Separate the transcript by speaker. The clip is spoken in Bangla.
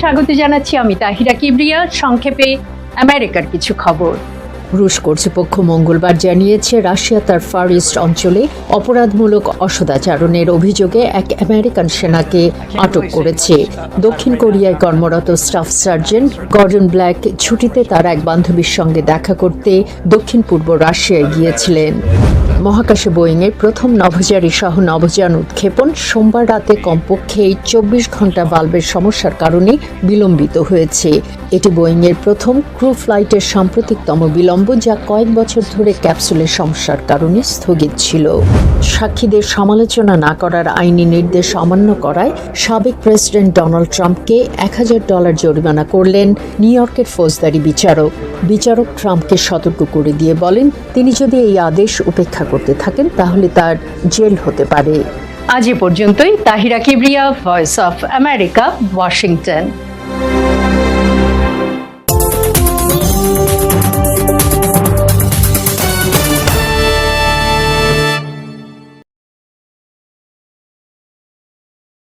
Speaker 1: স্বাগত জানাচ্ছি আমি তাহিরা কিবরিয়া। সংক্ষেপে আমেরিকার কিছু খবর।
Speaker 2: রুশ কর্তৃপক্ষ মঙ্গলবার জানিয়েছে, রাশিয়া তার ফার ইস্ট অঞ্চলে অপরাধমূলক অসদাচারণের অভিযোগে এক আমেরিকান সেনাকে আটক করেছে। দক্ষিণ কোরিয়ায় কর্মরত স্টাফ সার্জেন্ট গর্ডন ব্ল্যাক ছুটিতে তার এক বান্ধবীর সঙ্গে দেখা করতে দক্ষিণ পূর্ব রাশিয়ায় গিয়েছিলেন। মহাকাশে বোয়িংয়ের প্রথম নভোচারী সহ নভোযান উৎক্ষেপণ সোমবার রাতে কমপক্ষে চব্বিশ ঘণ্টা বাল্বের সমস্যার কারণে বিলম্বিত হয়েছে। এটি বোয়িংয়ের প্রথম ক্রু ফ্লাইটের সাম্প্রতিকতম বিলম্ব যা কয়েক বছর ধরে ক্যাপসুলের সমস্যার কারণে স্থগিত ছিল। সাক্ষীদের সমালোচনা না করার আইনি নির্দেশ অমান্য করায় সাবেক প্রেসিডেন্ট ডোনাল্ড ট্রাম্পকে এক হাজার ডলার জরিমানা করলেন নিউ ইয়র্কের ফৌজদারি বিচারক। বিচারক ট্রাম্পকে সতর্ক করে দিয়ে বলেন, তিনি যদি এই আদেশ উপেক্ষা করতে থাকেন, তাহলে তার জেল হতে পারে।
Speaker 1: আজ এ পর্যন্তই। Tahira Kibria voice of America Washington